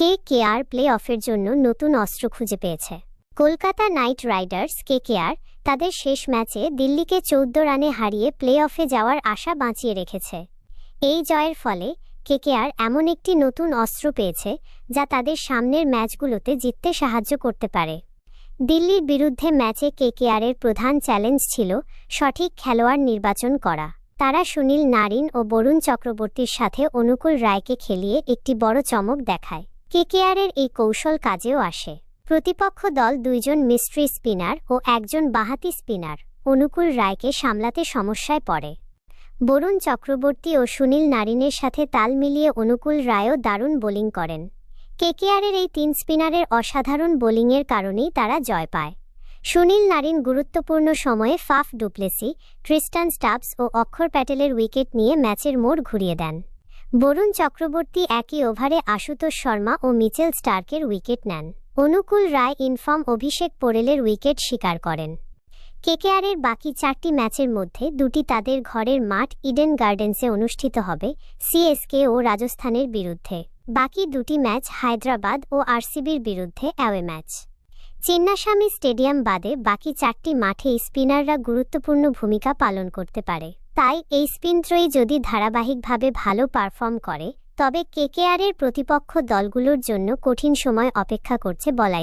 কে KR play অফের জন্য নতুন অস্ত্র খুঁজে পেয়েছে। Kolkata night Riders KKR তাদের শেষ ম্যাচে দিল্লিকে চৌদ্দ রানে হারিয়ে প্লে অফে যাওয়ার আশা বাঁচিয়ে রেখেছে। এই জয়ের ফলে কেকেআর এমন একটি নতুন অস্ত্র পেয়েছে, যা তাদের সামনের ম্যাচগুলোতে জিততে সাহায্য করতে পারে। দিল্লির বিরুদ্ধে ম্যাচে কে কেকেআরের প্রধান চ্যালেঞ্জ ছিল সঠিক খেলোয়াড় নির্বাচন করা। তারা সুনীল নারিন ও বরুণ চক্রবর্তীর সাথে অনুকূল রায়কে খেলিয়ে একটি বড় চমক দেখায়। কেকেআরের এই কৌশল কাজেও আসে। প্রতিপক্ষ দল দুইজন মিস্ট্রি স্পিনার ও একজন বাহাতি স্পিনার। অনুকূল রায়কে সামলাতে সমস্যায় পড়ে। বরুণ চক্রবর্তী ও সুনীল নারিনের সাথে তাল মিলিয়ে অনুকূল রায়ও দারুণ বোলিং করেন। কেকেআরের এই তিন স্পিনারের অসাধারণ বোলিংয়ের কারণেই তারা জয় পায়। সুনীল নারিন গুরুত্বপূর্ণ সময়ে Faf du Plessis, Tristan Stubbs ও অক্ষর প্যাটেলের উইকেট নিয়ে ম্যাচের মোড় ঘুরিয়ে দেন। বরুণ চক্রবর্তী একই ওভারে আশুতোষ শর্মা ও মিচেল স্টার্কের উইকেট নেন। অনুকূল রায় ইনফর্ম অভিষেক পোরেলের উইকেট স্বীকার করেন। কেকেআরের বাকি চারটি ম্যাচের মধ্যে দুটি তাদের ঘরের মাঠ ইডেন গার্ডেন্সে অনুষ্ঠিত হবে সিএসকে ও রাজস্থানের বিরুদ্ধে। বাকি দুটি ম্যাচ হায়দ্রাবাদ ও আরসিবির বিরুদ্ধে অ্যাওয়ে ম্যাচ। চিন্নাস্বামী স্টেডিয়াম বাদে বাকি চারটি মাঠে স্পিনাররা গুরুত্বপূর্ণ ভূমিকা পালন করতে পারে। তাই এই স্পিনত্রয়ী যদি ধারাবাহিকভাবে ভালো পারফর্ম করে, তবে কেকেআরের প্রতিপক্ষ দলগুলোর জন্য কঠিন সময় অপেক্ষা করছে বলাই